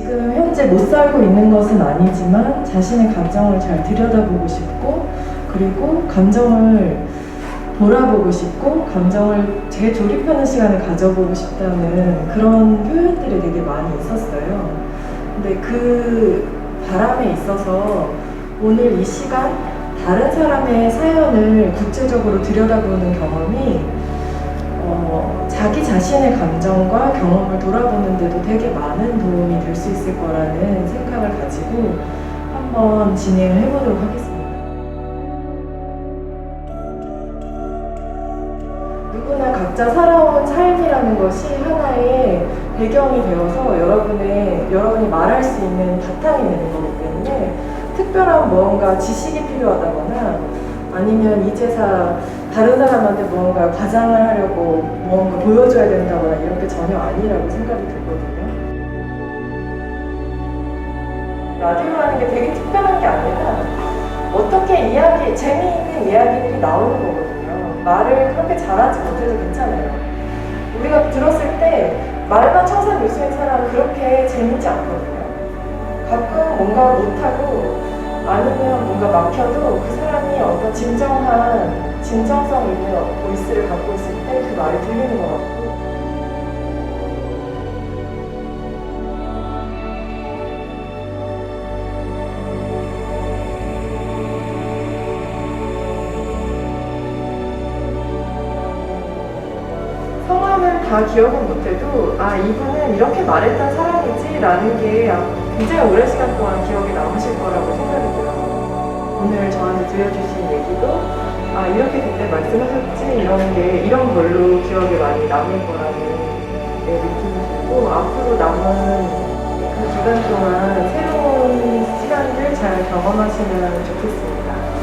지금 현재 못 살고 있는 것은 아니지만 자신의 감정을 잘 들여다보고 싶고 그리고 감정을 돌아보고 싶고 감정을 재조립하는 시간을 가져보고 싶다는 그런 표현들이 되게 많이 있었어요. 근데 그 바람에 있어서 오늘 이 시간 다른 사람의 사연을 구체적으로 들여다보는 경험이 어, 자기 자신의 감정과 경험을 돌아보는 데도 되게 많은 도움이 될 수 있을 거라는 생각을 가지고 한번 진행을 해보도록 하겠습니다. 누구나 각자 살아온 삶이라는 것이 하나의 배경이 되어서 여러분의 여러분이 말할 수 있는 바탕이 되는 거기 때문에 특별한 무언가 지식이 필요하다거나 아니면 이 제사 다른 사람한테 무언가 과장을 하려고 무언가 보여줘야 된다거나 이런 게 전혀 아니라고 생각이 들거든요. 라디오라는 게 되게 특별한 게 아니라 어떻게 이야기, 재미있는 이야기들이 나오는 거거든요. 말을 그렇게 잘하지 못해도 괜찮아요. 우리가 들었을 때 말만 청산유수인 사람은 그렇게 재밌지 않거든요. 가끔 뭔가 못하고 아니면 뭔가 막혀도 그 사람이 어떤 진정한 진정성 있는 보이스를 갖고 있을 때 그 말이 들리는 것 같고. 성함을 다 기억은 못해도 아 이분은 이렇게 말했던 사람이지라는 게 굉장히 오랜 시간 동안 기억에 들려주신 얘기도 아 이렇게 그때 말씀하셨지 이런 게 이런 걸로 기억에 많이 남을 거라는 네, 느낌이 들고 앞으로 남은 그 기간 동안 새로운 시간들 잘 경험하시면 좋겠습니다.